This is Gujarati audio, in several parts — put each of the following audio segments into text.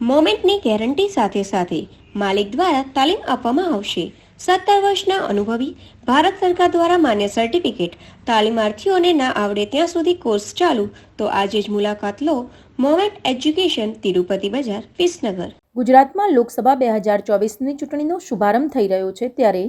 સર્ટિફિકેટની ગેરંટી સાથે સાથે માલિક દ્વારા તાલીમ આપવામાં આવશે. સત્તર વર્ષના અનુભવી ભારત સરકાર દ્વારા માન્ય સર્ટિફિકેટ. તાલીમાર્થીઓને ના આવડે ત્યાં સુધી કોર્સ ચાલુ. તો આજે જ મુલાકાત લો મોમેન્ટ એજ્યુકેશન તિરુપતિ બજાર, વિસનગર. ગુજરાતમાં લોકસભા બે હજાર ચોવીસની ચૂંટણીનો શુભારંભ થઈ રહ્યો છે ત્યારે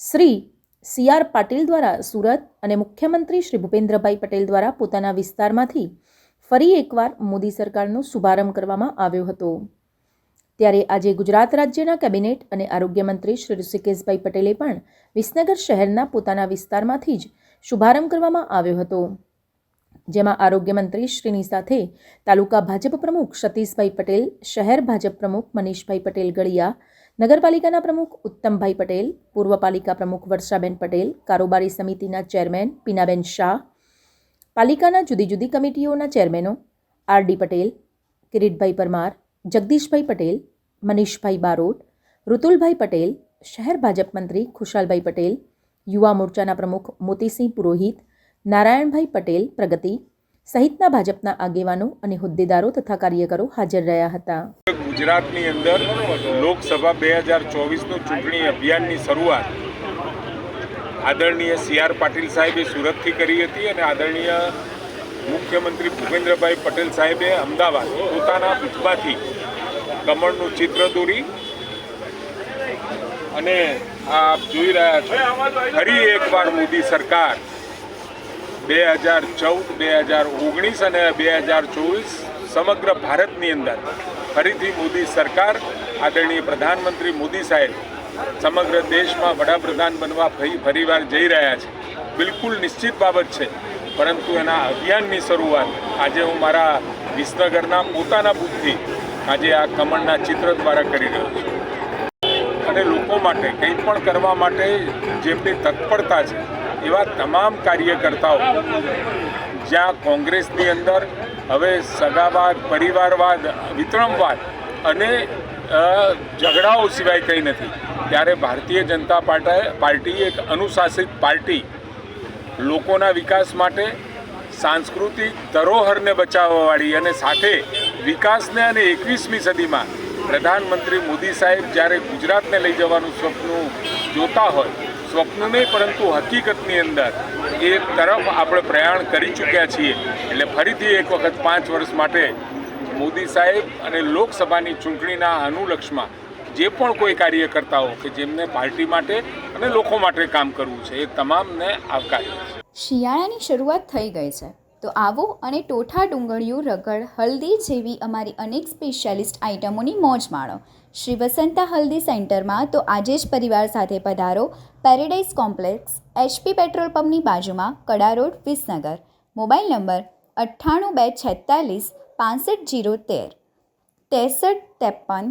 શ્રી સી આર પાટીલ દ્વારા સુરત અને મુખ્યમંત્રી શ્રી ભૂપેન્દ્રભાઈ પટેલ દ્વારા પોતાના વિસ્તારમાંથી ફરી એકવાર મોદી સરકારનો શુભારંભ કરવામાં આવ્યો હતો. ત્યારે આજે ગુજરાત રાજ્યના કેબિનેટ અને આરોગ્ય મંત્રી શ્રી ઋષિકેશભાઈ પટેલે પણ વિસનગર શહેરના પોતાના વિસ્તારમાંથી જ શુભારંભ કરવામાં આવ્યો હતો. જેમાં આરોગ્ય શ્રીની સાથે તાલુકા ભાજપ પ્રમુખ સતીશભાઈ પટેલ, શહેર ભાજપ પ્રમુખ મનીષભાઈ પટેલ ગળિયા, નગરપાલિકાના પ્રમુખ ઉત્તમભાઈ પટેલ, પૂર્વ પાલિકા પ્રમુખ વર્ષાબેન પટેલ, કારોબારી સમિતિના ચેરમેન પીનાબેન શાહ પાલિકાના જુદી જુદી કમિટીઓના ચેરમેનો, આર ડી પટેલ, કિરીટભાઈ પરમાર, જગદીશભાઈ પટેલ, મનીષભાઈ બારોટ, ઋતુલભાઈ પટેલ, શહેર ભાજપ મંત્રી ખુશાલભાઈ પટેલ, યુવા મોરચાના પ્રમુખ મોતીસિંહ પુરોહિત, નારાયણભાઈ પટેલ પ્રગતિ, સહિતના ભાજપના આગેવાનો અને હોદ્દેદારો તથા કાર્યકરો હાજર રહ્યા હતા. ગુજરાતની અંદર લોકસભા બે હજાર ચોવીસનું ચૂંટણી અભિયાનની શરૂઆત આદરણીય સી આર પાટીલ સાહેબે સુરતથી કરી હતી અને આદરણીય મુખ્યમંત્રી ભૂપેન્દ્રભાઈ પટેલ સાહેબે અમદાવાદ પોતાના બુથમાંથી કમળનું ચિત્ર દોરી અને આપ જોઈ રહ્યા છો, ફરી એકવાર મોદી સરકાર બે હજાર ચૌદ, બે હજાર ઓગણીસ અને બે હજાર ચોવીસ સમગ્ર ભારતની અંદર ફરીથી મોદી સરકાર, આદરણીય પ્રધાનમંત્રી મોદી સાહેબ સમગ્ર દેશમાં વડાપ્રધાન બનવા ફરી ફરીવાર જઈ રહ્યા છે. બિલકુલ નિશ્ચિત બાબત છે. પરંતુ એના અભિયાનની શરૂઆત આજે હું મારા વિસનગરના પોતાના બુથથી આજે આ કમળના ચિત્ર દ્વારા કરી રહ્યો છું. અને લોકો માટે, કંઈ પણ કરવા માટે જેમની તત્પરતા છે, એવા તમામ કાર્યકર્તાઓ, જ્યાં કોંગ્રેસની અંદર હવે સગાવાદ, પરિવારવાદ, વિતરણવાદ અને ઝઘડાઓ સિવાય કંઈ નથી. ત્યારે ભારતીય જનતા પાર્ટી પાર્ટી એક અનુશાસિત પાર્ટી લોકોના વિકાસ માટે સાંસ્કૃતિક ધરોહરને બચાવવાવાળી અને સાથે વિકાસને અને એકવીસમી સદીમાં પ્રધાનમંત્રી મોદી સાહેબ જ્યારે ગુજરાતને લઈ જવાનું સ્વપ્ન જોતા હોય, સ્વપ્ન નહીં, પરંતુ હકીકતની અંદર એ તરફ આપણે પ્રયાણ કરી ચૂક્યા છીએ. એટલે ફરીથી એક વખત પાંચ વર્ષ માટે મોદી સાહેબ અને લોકસભાની ચૂંટણીના અનુલક્ષમાં જે પણ કોઈ કાર્યકર્તાઓ કે જેમને પાર્ટી માટે અને લોકો માટે કામ કરવું છે, એ તમામને આવકાર્ય શિયાળાની શરૂઆત થઈ ગઈ છે. તો આવો અને ટોઠા ડુંગળીઓ રગડ, હલ્દી જેવી અમારી અનેક સ્પેશિયાલિસ્ટ આઇટમોની મોજ માણો. શ્રી વસંતા હલ્દી સેન્ટરમાં તો આજે જ પરિવાર સાથે પધારો પેરેડાઇઝ કોમ્પ્લેક્સ એચપી પેટ્રોલ પંપની બાજુમાં કડા રોડ, વિસનગર. મોબાઈલ નંબર અઠ્ઠાણું બે છેતાલીસ, પાંસઠ જીરો તેર. ત્રેસઠ ત્રેપન